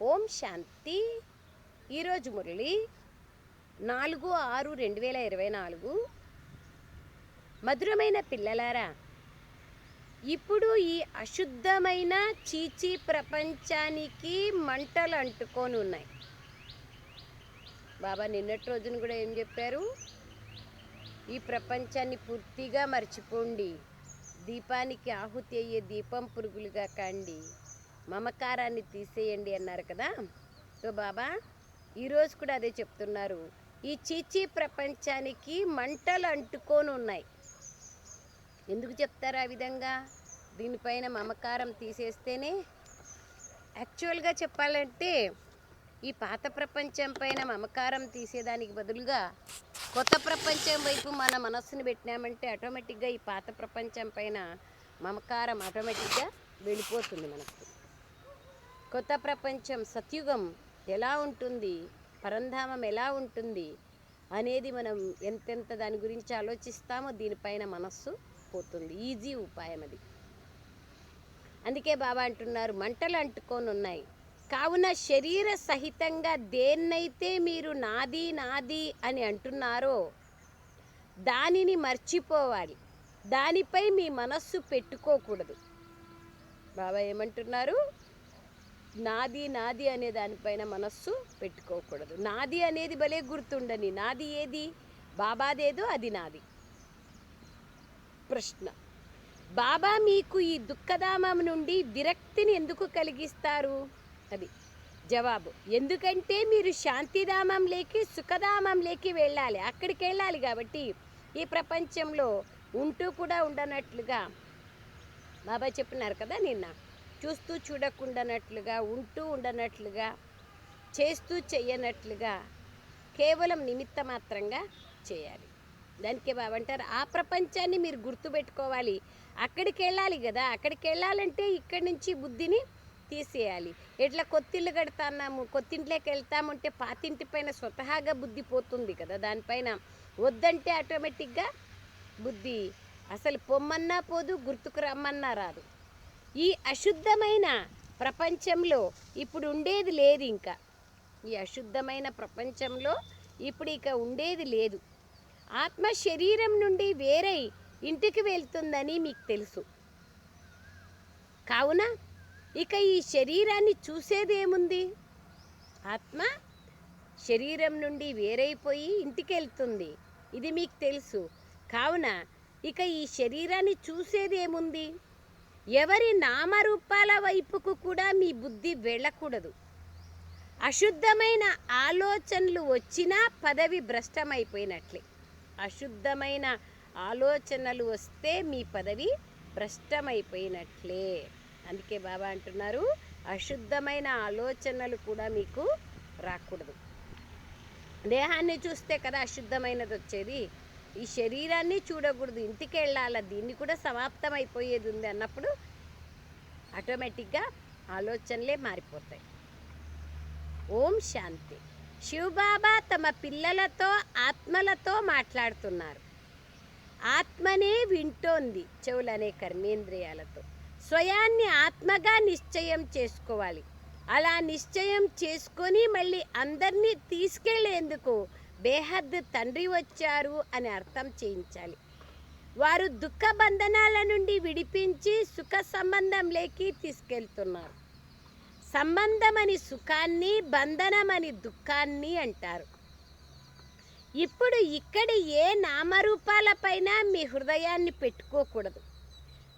ఓం శాంతి. ఈరోజు మురళి నాలుగు ఆరు రెండు వేల ఇరవై నాలుగు. మధురమైన పిల్లలారా ఇప్పుడు ఈ అశుద్ధమైన చీచీ ప్రపంచానికి మంటలు అంటుకొని ఉన్నాయి బాబా నిన్నటి రోజున కూడా ఏం చెప్పారు? ఈ ప్రపంచాన్ని పూర్తిగా మర్చిపోండి. దీపానికి ఆహుతి అయ్యే దీపం పురుగులుగా కండి. మమకారాన్ని తీసేయండి అన్నారు కదా. సో బాబా ఈరోజు కూడా అదే చెప్తున్నారు. ఈ చీచీ ప్రపంచానికి మంటలు అంటుకొని ఉన్నాయి. ఎందుకు చెప్తారు ఆ విధంగా? దీనిపైన మమకారం తీసేస్తేనే. యాక్చువల్గా చెప్పాలంటే ఈ పాత ప్రపంచం పైన మమకారం తీసేదానికి బదులుగా కొత్త ప్రపంచం వైపు మన మనస్సును పెట్టినామంటే ఆటోమేటిక్గా ఈ పాత ప్రపంచం పైన మమకారం ఆటోమేటిక్గా వెళ్ళిపోతుంది మనకు. కొత్త ప్రపంచం సత్యుగం ఎలా ఉంటుంది? పరంధామం ఎలా ఉంటుంది? అనేది మనం ఎంతెంత దాని గురించి ఆలోచిస్తామో దీనిపైన మనస్సు పోతుంది. ఈజీ ఉపాయం అది. అందుకే బాబా అంటున్నారు మంటలు అంటుకొని ఉన్నాయి కావున శరీర సహితంగా దేన్నైతే మీరు నాది నాది అని అంటున్నారో దానిని మర్చిపోవాలి. దానిపై మీ మనస్సు పెట్టుకోకూడదు. బాబా ఏమంటున్నారు? నాది నాది అనే దానిపైన మనస్సు పెట్టుకోకూడదు. నాది అనేది భలే గుర్తుండని నాది ఏది? బాబాదేదో అది నాది. ప్రశ్న. బాబా మీకు ఈ దుఃఖధామం నుండి విరక్తిని ఎందుకు కలిగిస్తారు? అది. జవాబు. ఎందుకంటే మీరు శాంతిధామంలోకి సుఖధామంలోకి వెళ్ళాలి. అక్కడికి వెళ్ళాలి కాబట్టి ఈ ప్రపంచంలో ఉంటూ కూడా ఉండనట్లుగా బాబా చెప్పినారు కదా నిన్న. చూస్తూ చూడకుండానట్లుగా ఉంటూ ఉండనట్లుగా చేస్తూ చెయ్యనట్లుగా కేవలం నిమిత్త మాత్రంగా చేయాలి. దానికే బాబంటారు ఆ ప్రపంచాన్ని మీరు గుర్తుపెట్టుకోవాలి. అక్కడికి వెళ్ళాలి కదా అక్కడికి వెళ్ళాలంటే ఇక్కడి నుంచి బుద్ధిని తీసేయాలి. ఎట్లా కొత్తిల్లు కడతాన్నాము కొత్తింట్లోకి వెళ్తామంటే పాతింటి పైన స్వతహాగా బుద్ధి పోతుంది కదా దానిపైన వద్దంటే ఆటోమేటిక్గా బుద్ధి. అసలు పొమ్మన్నా పోదు గుర్తుకు రమ్మన్నా రాదు. ఈ అశుద్ధమైన ప్రపంచంలో ఇప్పుడు ఉండేది లేదు ఇంకా. ఈ అశుద్ధమైన ప్రపంచంలో ఇప్పుడు ఇక ఉండేది లేదు. ఆత్మ శరీరం నుండి వేరై ఇంటికి వెళ్తుందని మీకు తెలుసు. కావున ఇక ఈ శరీరాన్ని చూసేదేముంది ఆత్మ శరీరం నుండి వేరైపోయి ఇంటికి వెళ్తుంది. ఇది మీకు తెలుసు. కావున ఇక ఈ శరీరాన్ని చూసేదేముంది ఎవరి నామరూపాల వైపుకు కూడా మీ బుద్ధి వెళ్ళకూడదు. అశుద్ధమైన ఆలోచనలు వచ్చినా పదవి భ్రష్టమైపోయినట్లే. అశుద్ధమైన ఆలోచనలు వస్తే మీ పదవి భ్రష్టమైపోయినట్లే. అందుకే బాబా అంటున్నారు అశుద్ధమైన ఆలోచనలు కూడా మీకు రాకూడదు. దేహాన్ని చూస్తే కదా అశుద్ధమైనది వచ్చేది ఈ శరీరాన్ని చూడకూడదు. ఇంటికి వెళ్ళాల? దీన్ని కూడా సమాప్తం అయిపోయేది ఉంది అన్నప్పుడు ఆటోమేటిక్గా ఆలోచనలే మారిపోతాయి. ఓం శాంతి. శివబాబా తమ పిల్లలతో ఆత్మలతో మాట్లాడుతున్నారు. ఆత్మనే వింటోంది చెవులనే కర్మేంద్రియాలతో. స్వయాన్ని ఆత్మగా నిశ్చయం చేసుకోవాలి. అలా నిశ్చయం చేసుకొని మళ్ళీ అందరినీ తీసుకెళ్ళేందుకు బేహద్ తండ్రి వచ్చారు అని అర్థం చేయించాలి. వారు దుఃఖ బంధనాల నుండి విడిపించి సుఖ సంబంధంలోకి తీసుకెళ్తున్నారు. సంబంధమని సుఖాన్ని బంధనమని దుఃఖాన్ని అంటారు. ఇప్పుడు ఇక్కడ ఏ నామరూపాలపైన మీ హృదయాన్ని పెట్టుకోకూడదు.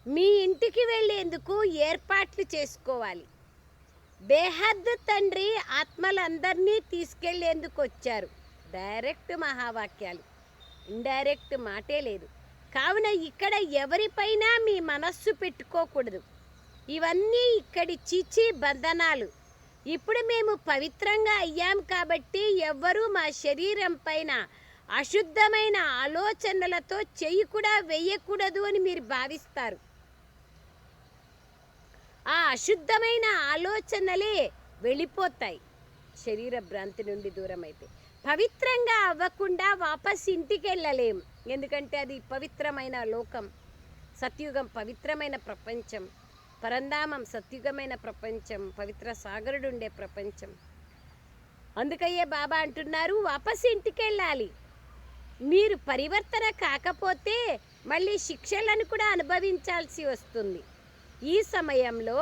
మీ ఇంటికి వెళ్ళేందుకు ఏర్పాట్లు చేసుకోవాలి. బేహద్ తండ్రి ఆత్మలందరినీ తీసుకెళ్ళేందుకు వచ్చారు. డైరెక్ట్ మహావాక్యాలు. ఇండైరెక్ట్ మాటే లేదు. కావున ఇక్కడ ఎవరిపైన మీ మనస్సు పెట్టుకోకూడదు. ఇవన్నీ ఇక్కడి చిచి బంధనాలు. ఇప్పుడు మేము పవిత్రంగా అయ్యాం కాబట్టి ఎవ్వరూ మా శరీరం పైన అశుద్ధమైన ఆలోచనలతో చెయ్యి కూడా వేయకూడదు అని మీరు భావిస్తారు. ఆ అశుద్ధమైన ఆలోచనలే వెళ్ళిపోతాయి. శరీర భ్రాంతి నుండి దూరం అయితే పవిత్రంగా అవ్వకుండా వాపస్ ఇంటికి వెళ్ళలేం ఎందుకంటే అది పవిత్రమైన లోకం. సత్యుగం పవిత్రమైన ప్రపంచం. పరంధామం సత్యుగమైన ప్రపంచం. పవిత్ర సాగరుడు ఉండే ప్రపంచం. అందుకయ్యే బాబా అంటున్నారు వాపస్ ఇంటికి వెళ్ళాలి మీరు పరివర్తన కాకపోతే మళ్ళీ శిక్షలను కూడా అనుభవించాల్సి వస్తుంది. ఈ సమయంలో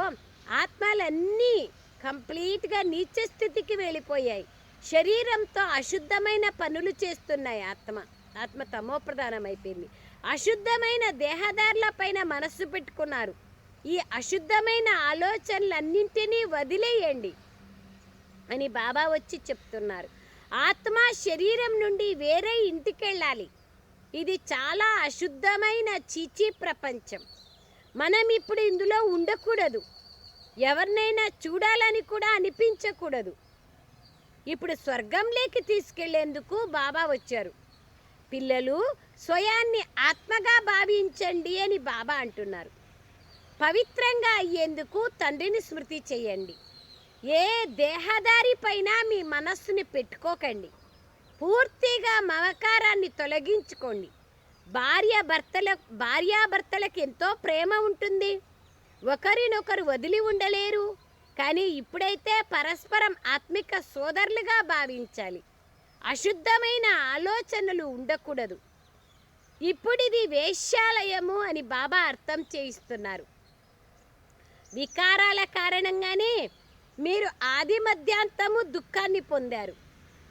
ఆత్మలన్నీ కంప్లీట్గా నీచ స్థితికి వెళ్ళిపోయాయి. శరీరంతో అశుద్ధమైన పనులు చేస్తున్నాయి ఆత్మ. ఆత్మ తమోప్రధానమైపోయింది. అశుద్ధమైన దేహదారుల పైన మనస్సు పెట్టుకున్నారు. ఈ అశుద్ధమైన ఆలోచనలన్నింటినీ వదిలేయండి అని బాబా వచ్చి చెప్తున్నారు. ఆత్మ శరీరం నుండి వేరే ఇంటికెళ్ళాలి. ఇది చాలా అశుద్ధమైన చీచీ ప్రపంచం. మనం ఇప్పుడు ఇందులో ఉండకూడదు. ఎవరినైనా చూడాలని కూడా అనిపించకూడదు. ఇప్పుడు స్వర్గంలోకి తీసుకెళ్ళేందుకు బాబా వచ్చారు. పిల్లలు స్వయాన్ని ఆత్మగా భావించండి అని బాబా అంటున్నారు. పవిత్రంగా అయ్యేందుకు తండ్రిని స్మృతి చేయండి. ఏ దేహదారి పైన మీ మనస్సుని పెట్టుకోకండి. పూర్తిగా మమకారాన్ని తొలగించుకోండి. భార్య భర్తల భార్యాభర్తలకు ఎంతో ప్రేమ ఉంటుంది. ఒకరినొకరు వదిలి ఉండలేరు. కానీ ఇప్పుడైతే పరస్పరం ఆత్మిక సోదరులుగా భావించాలి. అశుద్ధమైన ఆలోచనలు ఉండకూడదు. ఇప్పుడిది వేశ్యాలయము అని బాబా అర్థం చేయిస్తున్నారు. వికారాల కారణంగానే మీరు ఆది మధ్యాంతము దుఃఖాన్ని పొందారు.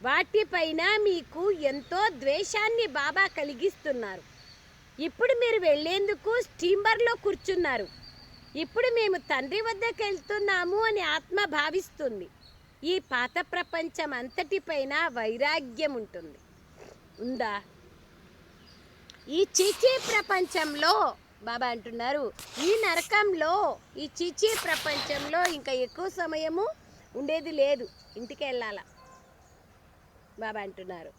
వాటిపైన మీకు ఎంతో ద్వేషాన్ని బాబా కలిగిస్తున్నారు. ఇప్పుడు మీరు వెళ్ళేందుకు స్టీమర్లో కూర్చున్నారు. ఇప్పుడు మేము తండ్రి వద్దకు వెళ్తున్నాము అని ఆత్మ భావిస్తుంది. ఈ పాత ప్రపంచం అంతటిపైన వైరాగ్యం ఉంటుంది. ఉందా? ఈ చీచీ ప్రపంచంలో బాబా అంటున్నారు ఈ నరకంలో ఈ చీచీ ప్రపంచంలో ఇంకా ఎక్కువ సమయము ఉండేది లేదు. ఇంటికి వెళ్ళాల? బాబా అంటున్నారు.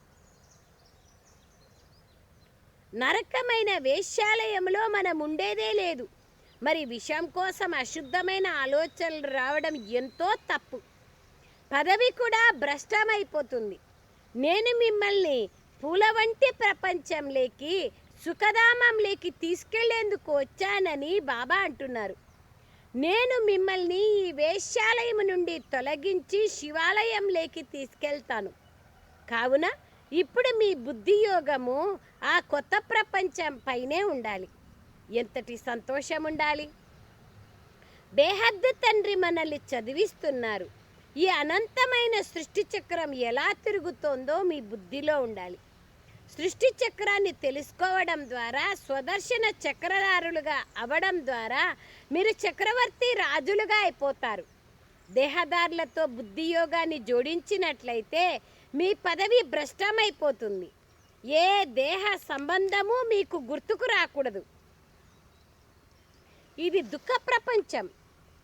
నరకమైన వేశ్యాలయంలో మనం ఉండేదే లేదు. మరి విషం కోసం అశుద్ధమైన ఆలోచనలు రావడం ఎంతో తప్పు. పదవి కూడా భ్రష్టమైపోతుంది. నేను మిమ్మల్ని పూల వంటి ప్రపంచంలోకి సుఖధామంలోకి తీసుకెళ్ళేందుకు వచ్చానని బాబా అంటున్నారు. నేను మిమ్మల్ని ఈ వేశ్యాలయం నుండి తొలగించి శివాలయంలోకి తీసుకెళ్తాను. కావున ఇప్పుడు మీ బుద్ధి యోగము ఆ కొత్త ప్రపంచం పైనే ఉండాలి. ఎంతటి సంతోషం ఉండాలి బేహద్దు తండ్రి మనల్ని చదివిస్తున్నారు. ఈ అనంతమైన సృష్టి చక్రం ఎలా తిరుగుతోందో మీ బుద్ధిలో ఉండాలి. సృష్టి చక్రాన్ని తెలుసుకోవడం ద్వారా స్వదర్శన చక్రదారులుగా అవడం ద్వారా మీరు చక్రవర్తి రాజులుగా అయిపోతారు. దేహదారులతో బుద్ధి యోగాన్ని జోడించినట్లయితే మీ పదవి భ్రష్టమైపోతుంది. ఏ దేహ సంబంధము మీకు గుర్తుకు రాకూడదు. ఇది దుఃఖ ప్రపంచం.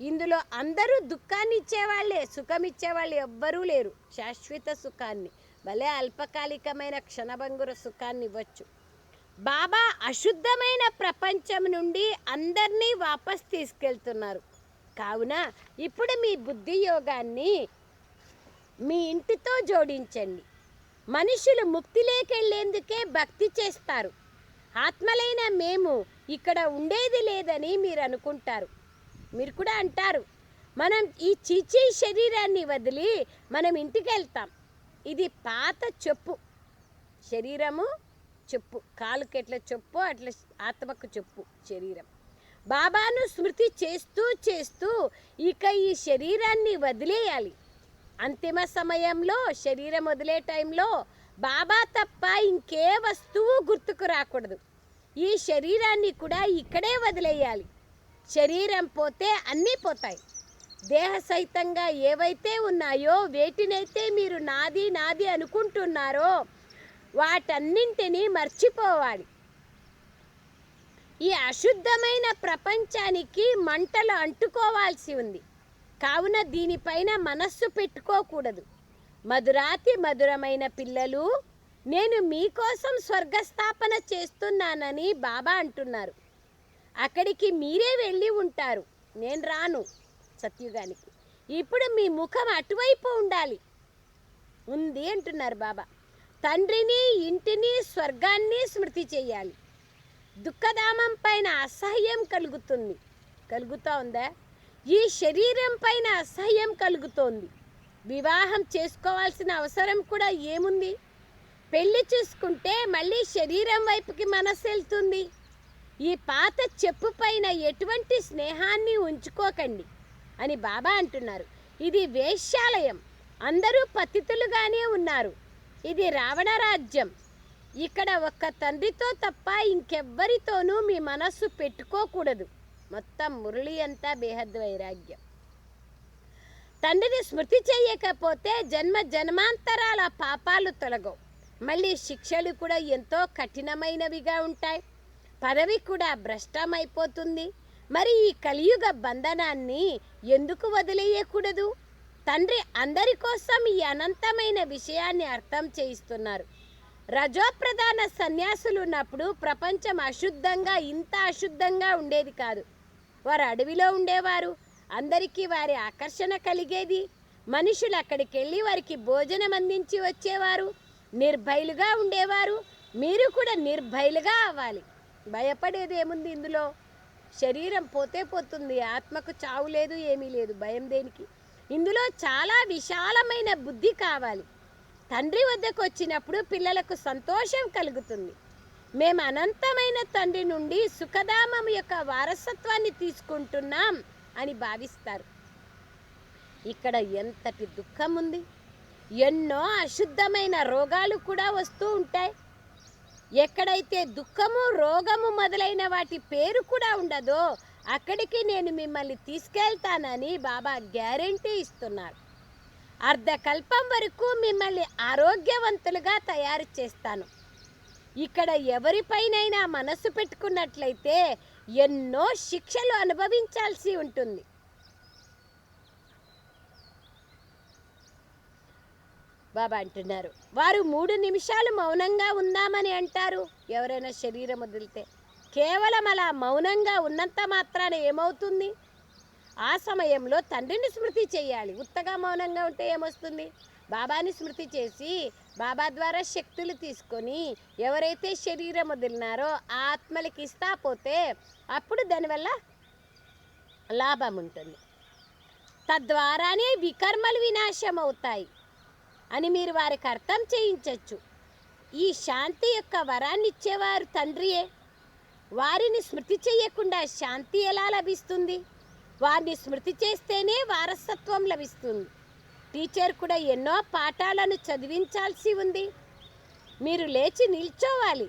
ఇందులో అందరూ దుఃఖాన్ని ఇచ్చేవాళ్ళే సుఖం ఇచ్చేవాళ్ళు ఎవ్వరూ లేరు. శాశ్వత సుఖాన్ని భలే అల్పకాలికమైన క్షణభంగుర సుఖాన్ని ఇవ్వచ్చు. బాబా అశుద్ధమైన ప్రపంచం నుండి అందరినీ వాపస్ తీసుకెళ్తున్నారు. కావున ఇప్పుడు మీ బుద్ధి యోగాన్ని మీ ఇంటితో జోడించండి. మనుషులు ముక్తిలేకెళ్ళేందుకే భక్తి చేస్తారు. ఆత్మలైన మేము ఇక్కడ ఉండేది లేదని మీరు అనుకుంటారు. మీరు కూడా అంటారు. మనం ఈ చీచీ శరీరాన్ని వదిలి మనం ఇంటికి వెళ్తాం. ఇది పాత చెప్పు. శరీరము చెప్పు. కాలుకి ఎట్లా చెప్పు అట్లా ఆత్మకు చెప్పు శరీరం. బాబాను స్మృతి చేస్తూ చేస్తూ ఇక ఈ శరీరాన్ని వదిలేయాలి. అంతిమ సమయంలో శరీరం వదిలే టైంలో బాబా తప్ప ఇంకే వస్తువు గుర్తుకు రాకూడదు. ఈ శరీరాన్ని కూడా ఇక్కడే వదిలేయాలి. శరీరం పోతే అన్నీ పోతాయి. దేహ సహితంగా ఏవైతే ఉన్నాయో వేటినైతే మీరు నాది నాది అనుకుంటున్నారో వాటన్నింటినీ మర్చిపోవాలి. ఈ అశుద్ధమైన ప్రపంచానికి మంటలు అంటుకోవాల్సి ఉంది. కావున దీనిపైన మనస్సు పెట్టుకోకూడదు. మధురాతి మధురమైన పిల్లలు నేను మీకోసం స్వర్గస్థాపన చేస్తున్నానని బాబా అంటున్నారు. అక్కడికి మీరే వెళ్ళి ఉంటారు. నేను రాను సత్యుగానికి. ఇప్పుడు మీ ముఖం అటువైపు ఉండాలి. ఉంది అంటున్నారు బాబా. తండ్రిని ఇంటిని స్వర్గాన్ని స్మృతి చేయాలి. దుఃఖధామం పైన అసహ్యం కలుగుతుంది. కలుగుతూ ఉందా? ఈ శరీరం పైన అసహ్యం కలుగుతోంది. వివాహం చేసుకోవాల్సిన అవసరం కూడా ఏముంది? పెళ్ళి చూసుకుంటే మళ్ళీ శరీరం వైపుకి మనసు వెళ్తుంది. ఈ పాత చెప్పు పైన ఎటువంటి స్నేహాన్ని ఉంచుకోకండి అని బాబా అంటున్నారు. ఇది వేశ్యాలయం. అందరూ పతితులుగానే ఉన్నారు. ఇది రావణ రాజ్యం ఇక్కడ ఒక్క తండ్రితో తప్ప ఇంకెవ్వరితోనూ మీ మనస్సు పెట్టుకోకూడదు. మొత్తం మురళి అంతా బేహద్ వైరాగ్యం. తండ్రిని స్మృతి చేయకపోతే జన్మ జన్మాంతరాల పాపాలు తొలగవు. మళ్ళీ శిక్షలు కూడా ఎంతో కఠినమైనవిగా ఉంటాయి. పదవి కూడా భ్రష్టమైపోతుంది. మరి ఈ కలియుగ బంధనాన్ని ఎందుకు వదిలేయకూడదు? తండ్రి అందరి కోసం ఈ అనంతమైన విషయాన్ని అర్థం చేయిస్తున్నారు. రజోప్రధాన సన్యాసులు ఉన్నప్పుడు ప్రపంచం అశుద్ధంగా ఇంత అశుద్ధంగా ఉండేది కాదు. వారు అడవిలో ఉండేవారు. అందరికీ వారి ఆకర్షణ కలిగేది. మనుషులు అక్కడికి వెళ్ళి వారికి భోజనం అందించి వచ్చేవారు. నిర్భయలుగా ఉండేవారు. మీరు కూడా నిర్భయలుగా అవ్వాలి. భయపడేది ఏముంది ఇందులో? శరీరం పోతే పోతుంది. ఆత్మకు చావు లేదు ఏమీ లేదు. భయం దేనికి? ఇందులో చాలా విశాలమైన బుద్ధి కావాలి. తండ్రి వద్దకు వచ్చినప్పుడు పిల్లలకు సంతోషం కలుగుతుంది. మేము అనంతమైన తండ్రి నుండి సుఖధామం యొక్క వారసత్వాన్ని తీసుకుంటున్నాం అని భావిస్తారు. ఇక్కడ ఎంతటి దుఃఖం ఉంది ఎన్నో అశుద్ధమైన రోగాలు కూడా వస్తూ ఉంటాయి. ఎక్కడైతే దుఃఖము రోగము మొదలైన వాటి పేరు కూడా ఉండదో అక్కడికి నేను మిమ్మల్ని తీసుకెళ్తానని బాబా గ్యారెంటీ ఇస్తున్నారు. అర్ధకల్పం వరకు మిమ్మల్ని ఆరోగ్యవంతులుగా తయారు చేస్తాను. ఇక్కడ ఎవరిపైనైనా మనసు పెట్టుకున్నట్లయితే ఎన్నో శిక్షలు అనుభవించాల్సి ఉంటుంది. బాబా అంటున్నారు. వారు మూడు నిమిషాలు మౌనంగా ఉందామని అంటారు. ఎవరైనా శరీరం వదిలితే కేవలం అలా మౌనంగా ఉన్నంత మాత్రాన ఏమవుతుంది? ఆ సమయంలో తండ్రిని స్మృతి చేయాలి. ఉత్తగా మౌనంగా ఉంటే ఏమొస్తుంది? బాబాని స్మృతి చేసి బాబా ద్వారా శక్తులు తీసుకొని ఎవరైతే శరీరం వదిలినారో ఆ ఆత్మలకి ఇస్తా పోతే అప్పుడు దానివల్ల లాభం ఉంటుంది. తద్వారానే వికర్మలు వినాశం అవుతాయి అని మీరు వారికి అర్థం చేయించవచ్చు ఈ శాంతి యొక్క వరాన్ని ఇచ్చేవారు తండ్రియే. వారిని స్మృతి చేయకుండా శాంతి ఎలా లభిస్తుంది? వారిని స్మృతి చేస్తేనే వారసత్వం లభిస్తుంది. టీచర్ కూడా ఎన్నో పాఠాలను చదివించాల్సి ఉంది. మీరు లేచి నిల్చోవాలి.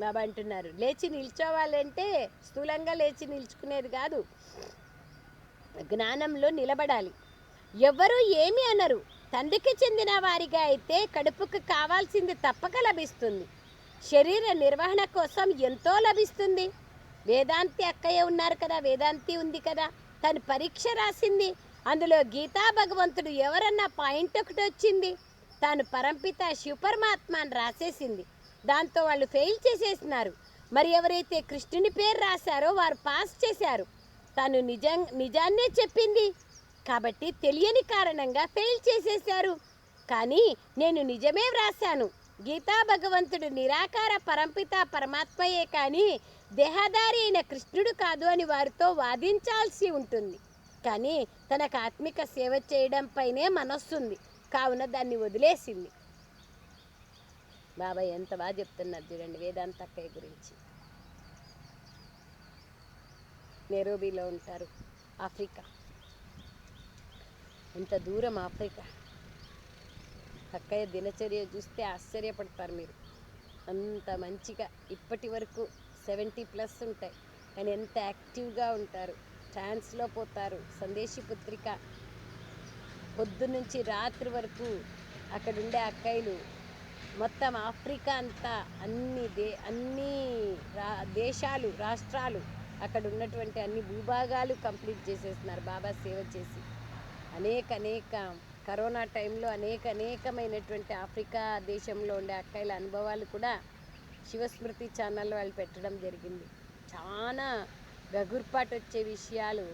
బాబా అంటున్నారు లేచి నిల్చోవాలంటే స్థూలంగా లేచి నిల్చుకునేది కాదు. జ్ఞానంలో నిలబడాలి. ఎవరు ఏమి అనరు. తండ్రికి చెందిన వారిగా అయితే కడుపుకు కావాల్సింది తప్పక లభిస్తుంది. శరీర నిర్వహణ కోసం ఎంతో లభిస్తుంది. వేదాంతి అక్కయ్య ఉన్నారు కదా వేదాంతి ఉంది కదా తను పరీక్ష రాసింది. అందులో గీతా భగవంతుడు ఎవరన్నా పాయింట్ ఒకటి వచ్చింది. తాను పరంపిత శివపరమాత్మ అని రాసేసింది. దాంతో వాళ్ళు ఫెయిల్ చేసేసినారు. మరి ఎవరైతే కృష్ణుని పేరు రాశారో వారు పాస్ చేశారు. తను నిజం నిజాన్నే చెప్పింది. కాబట్టి తెలియని కారణంగా ఫెయిల్ చేసేశారు. కానీ నేను నిజమే వ్రాశాను. గీతా భగవంతుడు నిరాకార పరంపిత పరమాత్మయే కానీ దేహదారి అయిన కృష్ణుడు కాదు అని వారితో వాదించాల్సి ఉంటుంది. కానీ తనకు ఆత్మిక సేవ చేయడం పైనే మనస్సుంది. కావున దాన్ని వదిలేసింది. బాబాయ్ ఎంత బాగా చెప్తున్నారు చూడండి వేదాంతక్కయ్య గురించి. నెరోబీలో ఉంటారు. ఆఫ్రికా. ఎంత దూరం ఆఫ్రికా. అక్కయ్య దినచర్య చూస్తే ఆశ్చర్యపడతారు మీరు. అంత మంచిగా ఇప్పటి వరకు సెవెంటీ ప్లస్ ఉంటాయి. కానీ ఎంత యాక్టివ్గా ఉంటారు. ఛాన్స్లో పోతారు. సందేశి పుత్రిక పొద్దునుంచి రాత్రి వరకు అక్కడ ఉండే అక్కయ్యలు మొత్తం ఆఫ్రికా అంతా అన్ని దే అన్ని రా దేశాలు రాష్ట్రాలు అక్కడ ఉన్నటువంటి అన్ని భూభాగాలు కంప్లీట్ చేసేస్తున్నారు. బాబా సేవ చేసి. అనేక అనేక కరోనా టైంలో అనేక అనేకమైనటువంటి ఆఫ్రికా దేశంలో ఉండే అక్కయ్యల అనుభవాలు కూడా శివస్మృతి ఛానల్ వాళ్ళు పెట్టడం జరిగింది. చాలా గగుర్పాటు వచ్చే విషయాలు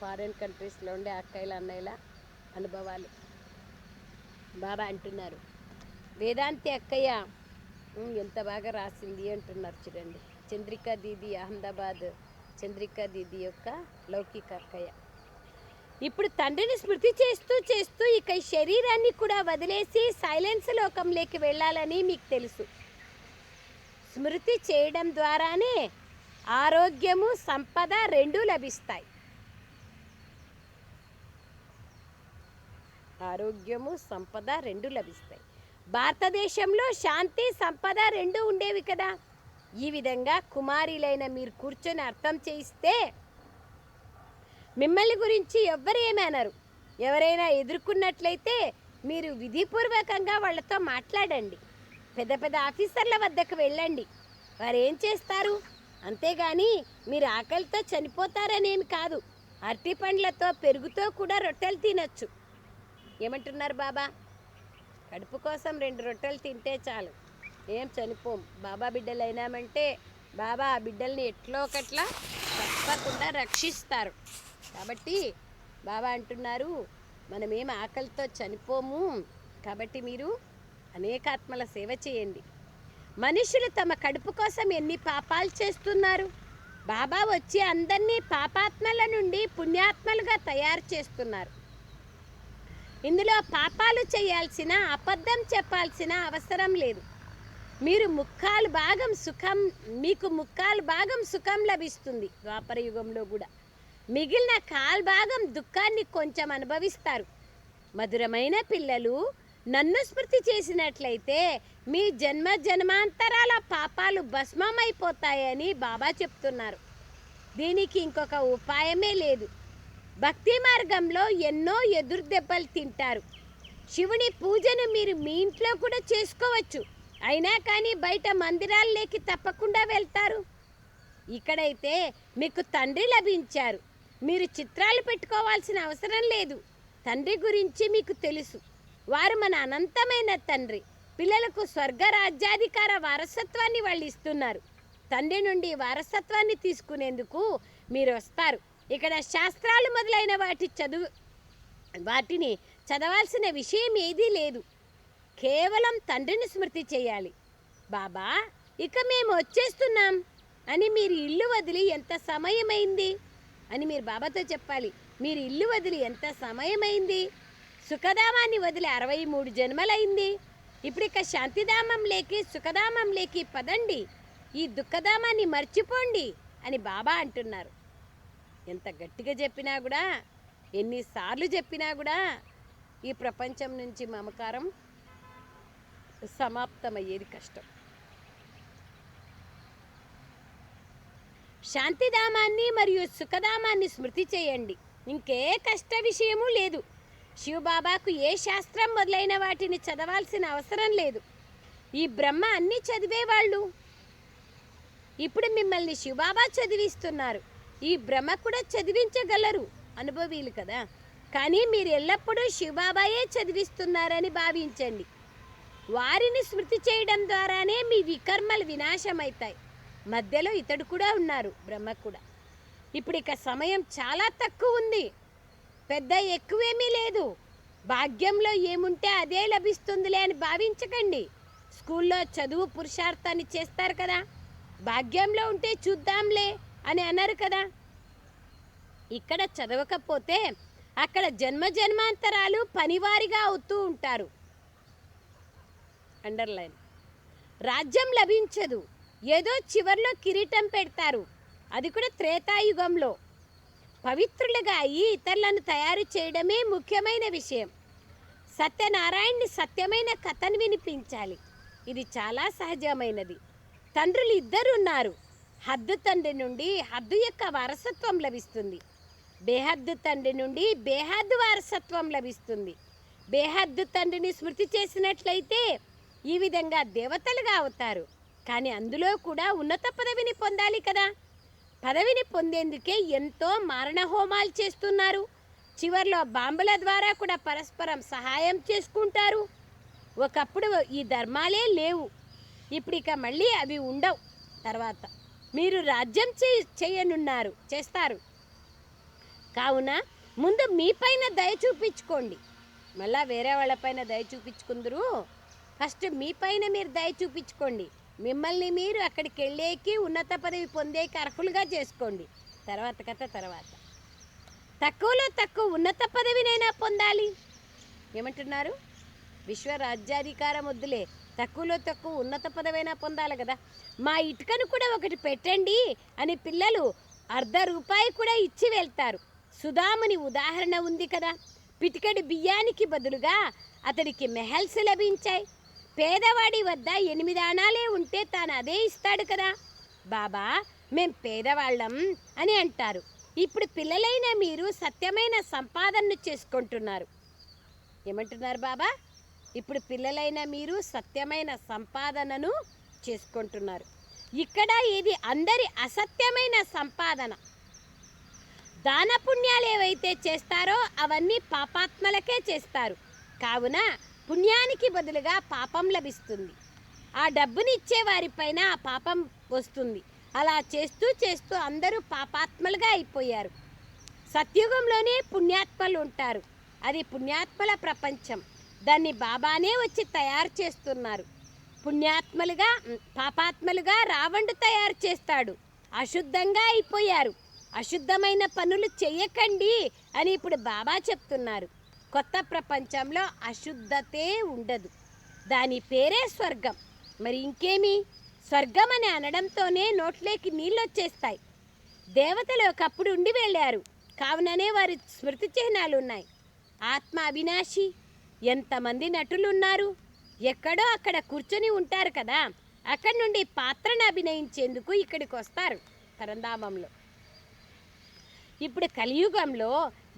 ఫారిన్ కంట్రీస్లో ఉండే అక్కయ్యల అన్నయ్యల అనుభవాలు. బాబా అంటున్నారు. వేదాంతి అక్కయ్య ఎంత బాగా రాసింది అంటున్నారు చూడండి. చంద్రికా దీది అహ్మదాబాద్ చంద్రికా దీది యొక్క లౌకిక అక్కయ్య. ఇప్పుడు తండ్రిని స్మృతి చేస్తూ చేస్తూ ఇక ఈ శరీరాన్ని కూడా వదిలేసి సైలెన్స్ లోకంలోకి వెళ్ళాలని మీకు తెలుసు. స్మృతి చేయడం ద్వారానే ఆరోగ్యము సంపద రెండూ లభిస్తాయి. ఆరోగ్యము సంపద రెండు లభిస్తాయి. భారతదేశంలో శాంతి సంపద రెండు ఉండేవి కదా. ఈ విధంగా కుమారిలైన మీరు కూర్చొని అర్థం చేయిస్తే మిమ్మల్ని గురించి ఎవ్వరు ఏమన్నారు ఎవరైనా ఎదుర్కొన్నట్లయితే మీరు విధిపూర్వకంగా వాళ్ళతో మాట్లాడండి. పెద్ద పెద్ద ఆఫీసర్ల వద్దకు వెళ్ళండి. వారు ఏం చేస్తారు? అంతేగాని మీరు ఆకలితో చనిపోతారనేమి కాదు. అరటి పండ్లతో పెరుగుతో కూడా రొట్టెలు తినచ్చు. ఏమంటున్నారు బాబా? కడుపు కోసం రెండు రొట్టెలు తింటే చాలు. ఏం చనిపోం? బాబా బిడ్డలు అయినామంటే బాబా ఆ బిడ్డల్ని ఎట్లో ఒకట్లా తప్పకుండా రక్షిస్తారు. కాబట్టి బాబా అంటున్నారు మనమేం ఆకలితో చనిపోము కాబట్టి మీరు అనేకాత్మల సేవ చేయండి. మనుషులు తమ కడుపు కోసం ఎన్ని పాపాలు చేస్తున్నారు? బాబా వచ్చి అందరినీ పాపాత్మల నుండి పుణ్యాత్మలుగా తయారు చేస్తున్నారు. ఇందులో పాపాలు చేయాల్సిన అబద్ధం చెప్పాల్సిన అవసరం లేదు. మీరు ముక్కాలు భాగం సుఖం మీకు ముక్కాలు భాగం సుఖం లభిస్తుంది. ద్వాపర యుగంలో కూడా. మిగిలిన కాల్ భాగం దుఃఖాన్ని కొంచెం అనుభవిస్తారు. మధురమైన పిల్లలు నన్ను స్మృతి చేసినట్లయితే మీ జన్మ జన్మాంతరాల పాపాలు భస్మమైపోతాయని బాబా చెప్తున్నారు. దీనికి ఇంకొక ఉపాయమే లేదు. భక్తి మార్గంలో ఎన్నో ఎదురు దెబ్బలు తింటారు. శివుని పూజను మీరు మీ ఇంట్లో కూడా చేసుకోవచ్చు. అయినా కానీ బయట మందిరాల్లోకి తప్పకుండా వెళ్తారు. ఇక్కడైతే మీకు తండ్రి లభించారు. మీరు చిత్రాలు పెట్టుకోవాల్సిన అవసరం లేదు. తండ్రి గురించి మీకు తెలుసు. వారు మన అనంతమైన తండ్రి. పిల్లలకు స్వర్గ రాజ్యాధికార వారసత్వాన్ని వాళ్ళు ఇస్తున్నారు. తండ్రి నుండి వారసత్వాన్ని తీసుకునేందుకు మీరు వస్తారు. ఇక్కడ శాస్త్రాలు మొదలైన వాటి చదువు వాటిని చదవాల్సిన విషయం ఏదీ లేదు. కేవలం తండ్రిని స్మృతి చేయాలి. బాబా ఇక మేము వచ్చేస్తున్నాం. అని మీరు ఇల్లు వదిలి ఎంత సమయమైంది? అని మీరు బాబాతో చెప్పాలి. మీరు ఇల్లు వదిలి ఎంత సమయమైంది? సుఖధామాన్ని వదిలి అరవై మూడు జన్మలైంది. ఇప్పుడు ఇక శాంతిధామం లేకి సుఖధామం లేకి పదండి. ఈ దుఃఖధామాన్ని మర్చిపోండి అని బాబా అంటున్నారు. ఎంత గట్టిగా చెప్పినా కూడా ఎన్నిసార్లు చెప్పినా కూడా ఈ ప్రపంచం నుంచి మమకారం సమాప్తమయ్యేది కష్టం. శాంతిధామాన్ని మరియు సుఖధామాన్ని స్మృతి చేయండి. ఇంకే కష్ట విషయము లేదు. శివబాబాకు ఏ శాస్త్రం మొదలైన వాటిని చదవాల్సిన అవసరం లేదు. ఈ బ్రహ్మ అన్నీ చదివేవాళ్ళు. ఇప్పుడు మిమ్మల్ని శివబాబా చదివిస్తున్నారు. ఈ బ్రహ్మ కూడా చదివించగలరు అనుభవీలు కదా. కానీ మీరు ఎల్లప్పుడూ శివబాబాయే చదివిస్తున్నారని భావించండి. వారిని స్మృతి చేయడం ద్వారానే మీ వికర్మలు వినాశమవుతాయి. మధ్యలో ఇతడు కూడా ఉన్నారు బ్రహ్మ కూడా. ఇప్పుడు ఇక సమయం చాలా తక్కువ ఉంది. పెద్ద ఎక్కువేమీ లేదు. భాగ్యంలో ఏముంటే అదే లభిస్తుందిలే అని భావించకండి. స్కూల్లో చదువు పురుషార్థాన్ని చేస్తారు కదా. భాగ్యంలో ఉంటే చూద్దాంలే అని అన్నారు కదా. ఇక్కడ చదవకపోతే అక్కడ జన్మ జన్మాంతరాలు పనివారిగా అవుతూ ఉంటారు. అండర్లైన్. రాజ్యం లభించదు. ఏదో చివర్లో కిరీటం పెడతారు. అది కూడా త్రేతాయుగంలో. పవిత్రులుగా అయ్యి ఇతరులను తయారు చేయడమే ముఖ్యమైన విషయం. సత్యనారాయణ్ని సత్యమైన కథను వినిపించాలి. ఇది చాలా సహజమైనది. తండ్రులు ఇద్దరు ఉన్నారు హద్దు తండ్రి నుండి హద్దు యొక్క వారసత్వం లభిస్తుంది. బేహద్దు తండ్రి నుండి బేహద్దు వారసత్వం లభిస్తుంది. బేహద్దు తండ్రిని స్మృతి చేసినట్లయితే ఈ విధంగా దేవతలుగా అవుతారు. కానీ అందులో కూడా ఉన్నత పదవిని పొందాలి కదా. పదవిని పొందేందుకే ఎంతో మారణహోమాలు చేస్తున్నారు. చివర్లో బాంబుల ద్వారా కూడా పరస్పరం సహాయం చేసుకుంటారు. ఒకప్పుడు ఈ ధర్మాలే లేవు. ఇప్పుడు ఇక మళ్ళీ అవి ఉండవు. తర్వాత మీరు రాజ్యం చే చేయనున్నారు చేస్తారు. కావున ముందు మీపైన దయ చూపించుకోండి. మళ్ళా వేరే వాళ్ళపైన దయ చూపించుకుందరు ఫస్ట్ మీ పైన మీరు దయ చూపించుకోండి. మిమ్మల్ని మీరు అక్కడికి వెళ్ళేకి ఉన్నత పదవి పొందేకి అర్హులుగా చేసుకోండి. తర్వాత కథ తర్వాత. తక్కువలో తక్కువ ఉన్నత పదవినైనా పొందాలి. ఏమంటున్నారు? విశ్వ రాజ్యాధికారం వద్దులే. తక్కువలో తక్కువ ఉన్నత పదవైనా పొందాలి కదా. మా ఇటుకను కూడా ఒకటి పెట్టండి అని పిల్లలు అర్ధ రూపాయి కూడా ఇచ్చి వెళ్తారు. సుధాముని ఉదాహరణ ఉంది కదా. పిటికడి బియ్యానికి బదులుగా అతడికి మెహల్స్ లభించాయి. పేదవాడి వద్ద ఎనిమిది ఆణాలే ఉంటే తాను అదే ఇస్తాడు కదా. బాబా మేం పేదవాళ్ళం అని అంటారు. ఇప్పుడు పిల్లలైన మీరు సత్యమైన సంపాదనను చేసుకుంటున్నారు. ఏమంటున్నారు బాబా? ఇప్పుడు పిల్లలైన మీరు సత్యమైన సంపాదనను చేసుకుంటున్నారు. ఇక్కడ ఇది అందరి అసత్యమైన సంపాదన. దాన పుణ్యాలు ఏవైతే చేస్తారో అవన్నీ పాపాత్మలకే చేస్తారు. కావున పుణ్యానికి బదులుగా పాపం లభిస్తుంది. ఆ డబ్బుని ఇచ్చే వారిపైన ఆ పాపం వస్తుంది. అలా చేస్తూ చేస్తూ అందరూ పాపాత్మలుగా అయిపోయారు. సత్యుగంలోనే పుణ్యాత్మలు ఉంటారు. అది పుణ్యాత్మల ప్రపంచం. దాన్ని బాబానే వచ్చి తయారు చేస్తున్నారు. పుణ్యాత్మలుగా పాపాత్మలుగా రావణుడు తయారు చేస్తాడు. అశుద్ధంగా అయిపోయారు. అశుద్ధమైన పనులు చెయ్యకండి అని ఇప్పుడు బాబా చెప్తున్నారు. కొత్త ప్రపంచంలో అశుద్ధతే ఉండదు. దాని పేరే స్వర్గం. మరి ఇంకేమి? స్వర్గం అని అనడంతోనే నోట్లోకి నీళ్ళు వచ్చేస్తాయి దేవతలు ఒకప్పుడు ఉండి వెళ్ళారు. కావుననే వారి స్మృతి చిహ్నాలు ఉన్నాయి ఆత్మ అవినాశి. ఎంతమంది నటులు ఉన్నారు ఎక్కడో అక్కడ కూర్చొని ఉంటారు కదా. అక్కడి నుండి పాత్రను అభినయించేందుకు ఇక్కడికి వస్తారు పరంధామంలో ఇప్పుడు కలియుగంలో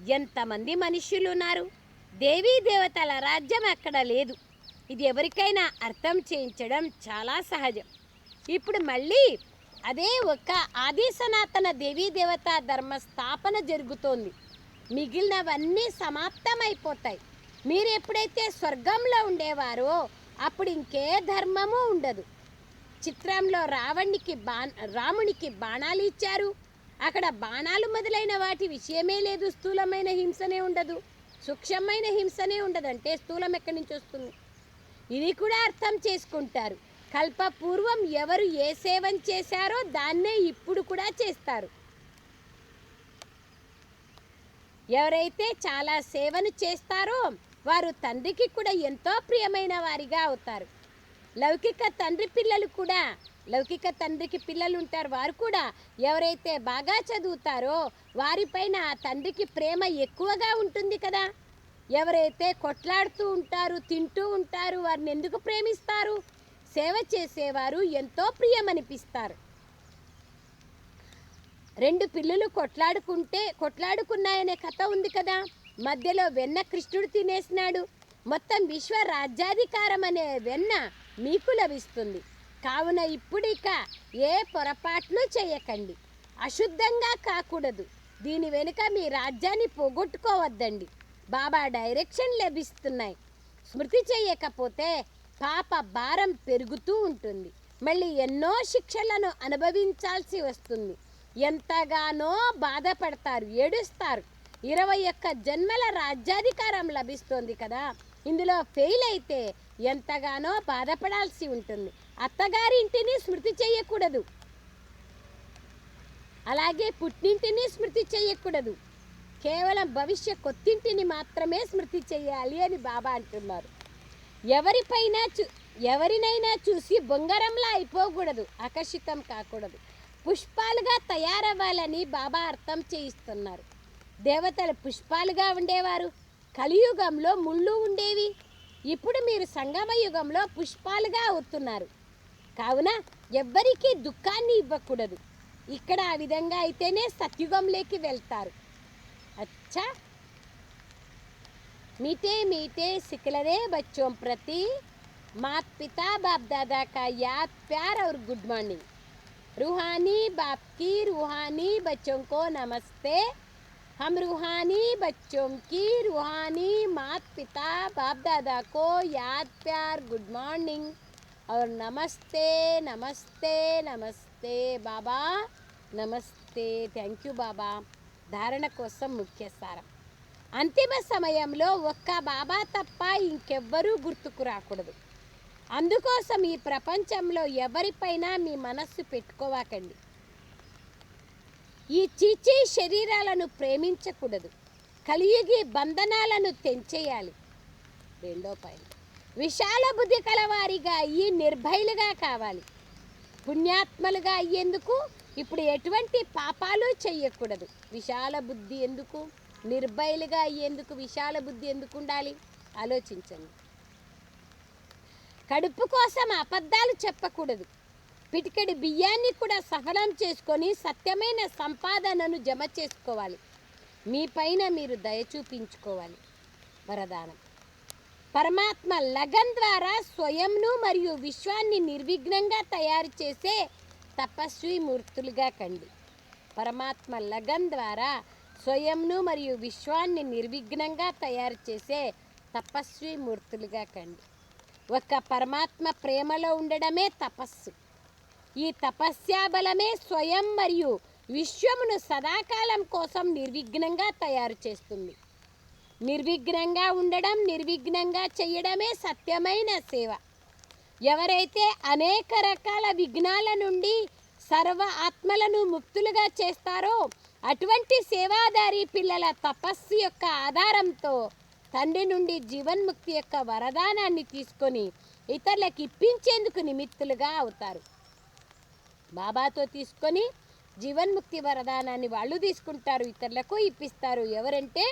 ఎంతమంది మనుష్యులు ఉన్నారు దేవీ దేవతల రాజ్యం అక్కడ లేదు. ఇది ఎవరికైనా అర్థం చేయించడం చాలా సహజం. ఇప్పుడు మళ్ళీ అదే ఒక ఆది సనాతన దేవీ దేవత ధర్మ స్థాపన జరుగుతోంది. మిగిలినవన్నీ సమాప్తమైపోతాయి. మీరు ఎప్పుడైతే స్వర్గంలో ఉండేవారో అప్పుడు ఇంకే ధర్మము ఉండదు. చిత్రంలో రావణ్ణికి బా రామునికి బాణాలు ఇచ్చారు. అక్కడ బాణాలు మొదలైన వాటి విషయమే లేదు. స్థూలమైన హింసనే ఉండదు. సూక్ష్మమైన హింసనే ఉండదంటే స్థూలం ఎక్కడి నుంచి వస్తుంది? ఇది కూడా అర్థం చేసుకుంటారు. కల్పపూర్వం ఎవరు ఏ సేవం చేశారో దాన్నే ఇప్పుడు కూడా చేస్తారు. ఎవరైతే చాలా సేవను చేస్తారో వారు తండ్రికి కూడా ఎంతో ప్రియమైన వారిగా అవుతారు. లౌకిక తండ్రి పిల్లలు కూడా లౌకిక తండ్రికి పిల్లలు ఉంటారు వారు కూడా. ఎవరైతే బాగా చదువుతారో వారిపైన ఆ తండ్రికి ప్రేమ ఎక్కువగా ఉంటుంది కదా. ఎవరైతే కొట్లాడుతూ ఉంటారు తింటూ ఉంటారు వారిని ఎందుకు ప్రేమిస్తారు? సేవ చేసేవారు ఎంతో ప్రియమనిపిస్తారు. రెండు పిల్లులు కొట్లాడుకుంటే కొట్లాడుకున్నాయనే కథ ఉంది కదా. మధ్యలో వెన్న కృష్ణుడు తినేసినాడు. మొత్తం విశ్వ రాజ్యాధికారం అనే వెన్న మీకు లభిస్తుంది. కావున ఇప్పుడిక ఏ పొరపాట్లు చేయకండి. అశుద్ధంగా కాకూడదు. దీని వెనుక మీ రాజ్యాన్ని పోగొట్టుకోవద్దండి. బాబా డైరెక్షన్ లభిస్తున్నాయి. స్మృతి చేయకపోతే పాప భారం పెరుగుతూ ఉంటుంది. మళ్ళీ ఎన్నో శిక్షలను అనుభవించాల్సి వస్తుంది. ఎంతగానో బాధపడతారు ఏడుస్తారు. ఇరవై ఒక్క జన్మల రాజ్యాధికారం లభిస్తోంది కదా. ఇందులో ఫెయిల్ అయితే ఎంతగానో బాధపడాల్సి ఉంటుంది. అత్తగారింటిని స్మృతి చేయకూడదు. అలాగే పుట్టింటిని స్మృతి చేయకూడదు. కేవలం భవిష్య కొత్తింటిని మాత్రమే స్మృతి చేయాలి అని బాబా అంటున్నారు. ఎవరిపైన చూ ఎవరినైనా చూసి బొంగరంలా అయిపోకూడదు ఆకర్షితం కాకూడదు. పుష్పాలుగా తయారవ్వాలని బాబా అర్థం చేయిస్తున్నారు. దేవతలు పుష్పాలుగా ఉండేవారు. కలియుగంలో ముళ్ళు ఉండేవి. ఇప్పుడు మీరు సంగమ యుగంలో పుష్పాలుగా అవుతున్నారు. కావున ఎవ్వరికీ దుఃఖాన్ని ఇవ్వకూడదు ఇక్కడ ఆ విధంగా అయితేనే సత్యుగంలోకి వెళ్తారు అచ్చా मीठे मीठे सिकलरे बच्चों प्रति मात पिता बाप दादा का याद प्यार और गुड मॉर्निंग रूहानी बाप की रूहानी बच्चों को नमस्ते हम रूहानी बच्चों की रूहानी मात पिता बाप दादा को याद प्यार गुड मॉर्निंग और नमस्ते नमस्ते नमस्ते बाबा నమస్తే థ్యాంక్ యూ బాబా ధారణ కోసం ముఖ్య సారం అంతిమ సమయంలో ఒక్క బాబా తప్ప ఇంకెవ్వరూ గుర్తుకు రాకూడదు అందుకోసం ఈ ప్రపంచంలో ఎవరిపైన మీ మనస్సు పెట్టుకోవాకండి ఈ చీచీ శరీరాలను ప్రేమించకూడదు కలియుగి బంధనాలను తెంచేయాలి రెండో పాయింట్ విశాల బుద్ధి కలవారిగా అయ్యి నిర్భయులుగా కావాలి. పుణ్యాత్మలుగా అయ్యేందుకు ఇప్పుడు ఎటువంటి పాపాలు చెయ్యకూడదు. విశాల బుద్ధి ఎందుకు? నిర్భయులుగా అయ్యేందుకు విశాల బుద్ధి ఎందుకు ఉండాలి? ఆలోచించండి. కడుపు కోసం అబద్ధాలు చెప్పకూడదు. పిటికడి బియ్యాన్ని కూడా సఫలం చేసుకొని సత్యమైన సంపాదనను జమ చేసుకోవాలి. మీ పైన మీరు దయ చూపించుకోవాలి. వరదానం. పరమాత్మ లగన్ ద్వారా స్వయంను మరియు విశ్వాన్ని నిర్విఘ్నంగా తయారు చేసే తపస్వి మూర్తులుగా కండి. పరమాత్మ లగన్ ద్వారా స్వయంను మరియు విశ్వాన్ని నిర్విఘ్నంగా తయారు చేసే తపస్వి మూర్తులుగా కండి. ఒక పరమాత్మ ప్రేమలో ఉండడమే తపస్సు. ఈ తపస్యాబలమే స్వయం మరియు విశ్వమును సదాకాలం కోసం నిర్విఘ్నంగా తయారు చేస్తుంది. నిర్విఘ్నంగా ఉండడం నిర్విఘ్నంగా చేయడమే సత్యమైన సేవ. ఎవరైతే అనేక రకాల విఘ్నాల నుండి సర్వ ఆత్మలను ముక్తులుగా చేస్తారో అటువంటి సేవాదారి పిల్లల తపస్సు యొక్క ఆధారంతో తండ్రి నుండి జీవన్ముక్తి యొక్క వరదానాన్ని తీసుకొని ఇతరులకు ఇప్పించేందుకు నిమిత్తులుగా అవుతారు. బాబాతో తీసుకొని జీవన్ముక్తి వరదానాన్ని వాళ్ళు తీసుకుంటారు ఇతరులకు ఇప్పిస్తారు. ఎవరంటే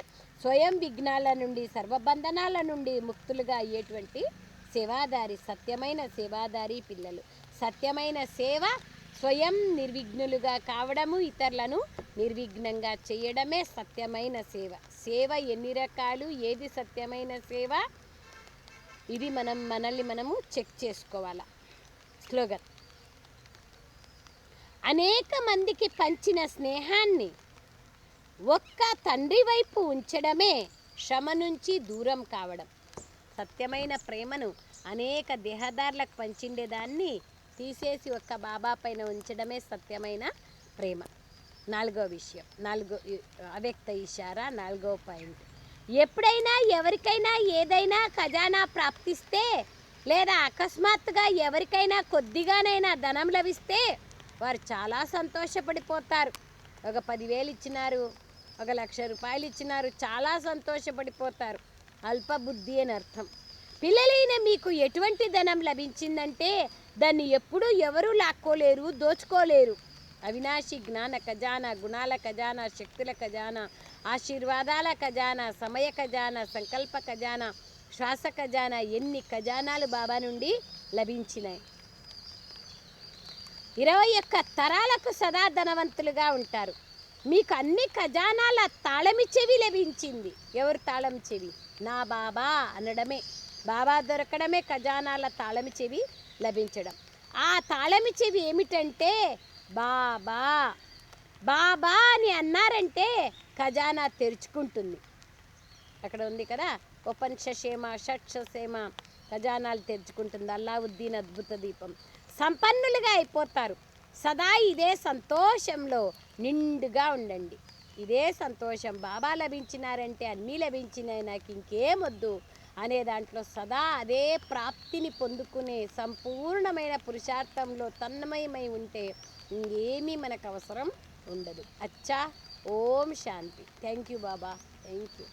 స్వయం విఘ్నాల నుండి సర్వబంధనాల నుండి ముక్తులుగా అయ్యేటువంటి సేవాదారి సత్యమైన సేవాదారి పిల్లలు. సత్యమైన సేవ స్వయం నిర్విఘ్నులుగా కావడము ఇతరులను నిర్విఘ్నంగా చేయడమే సత్యమైన సేవ. సేవ ఎన్ని రకాలు ఏది సత్యమైన సేవ? ఇది మనం మనల్ని మనము చెక్ చేసుకోవాలా. స్లోగన్ అనేక మందికి పంచిన స్నేహాన్ని ఒక్క తండ్రి వైపు ఉంచడమే శ్రమ నుంచి దూరం కావడం. సత్యమైన ప్రేమను అనేక దేహదారులకు పంచిండేదాన్ని తీసేసి ఒక్క బాబా పైన ఉంచడమే సత్యమైన ప్రేమ. నాలుగో విషయం నాలుగో అవ్యక్త ఇషారా నాలుగో పాయింట్. ఎప్పుడైనా ఎవరికైనా ఏదైనా ఖజానా ప్రాప్తిస్తే లేదా అకస్మాత్తుగా ఎవరికైనా కొద్దిగానైనా ధనం లభిస్తే వారు చాలా సంతోషపడిపోతారు. ఒక పదివేలు ఇచ్చినారు ఒక లక్ష రూపాయలు ఇచ్చినారు చాలా సంతోషపడిపోతారు. అల్పబుద్ధి అని అర్థం. పిల్లలైన మీకు ఎటువంటి ధనం లభించిందంటే దాన్ని ఎప్పుడూ ఎవరూ లాక్కోలేరు దోచుకోలేరు. అవినాశి జ్ఞాన ఖజానా గుణాల ఖజానా శక్తుల ఖజానా ఆశీర్వాదాల ఖజానా సమయ ఖజానా సంకల్ప ఖజానా శ్వాస ఖజానా ఎన్ని ఖజానాలు బాబా నుండి లభించినాయి. ఇరవై ఒక్క తరాలకు సదా ధనవంతులుగా ఉంటారు. మీకు అన్ని ఖజానాల తాళమి చెవి లభించింది. ఎవరు తాళం చెవి? నా బాబా అనడమే. బాబా దొరకడమే ఖజానాల తాళమి చెవి లభించడం. ఆ తాళమి చెవి ఏమిటంటే బాబా బాబా అని అన్నారంటే ఖజానా తెరుచుకుంటుంది. అక్కడ ఉంది కదా ఉపనిషేమ షట్షసేమ ఖజానాలు తెరుచుకుంటుంది. అల్లావుద్దీన్ అద్భుత దీపం. సంపన్నులుగా అయిపోతారు. సదా ఇదే సంతోషంలో నిండుగా ఉండండి. ఇదే సంతోషం బాబా లభించినారంటే అన్నీ లభించినాయి నాకు ఇంకేం వద్దు అనే దాంట్లో సదా అదే ప్రాప్తిని పొందుకునే సంపూర్ణమైన పురుషార్థంలో తన్మయమై ఉంటే ఇంకేమీ మనకు అవసరం ఉండదు. అచ్చా ఓం శాంతి. Thank you Baba. Thank you.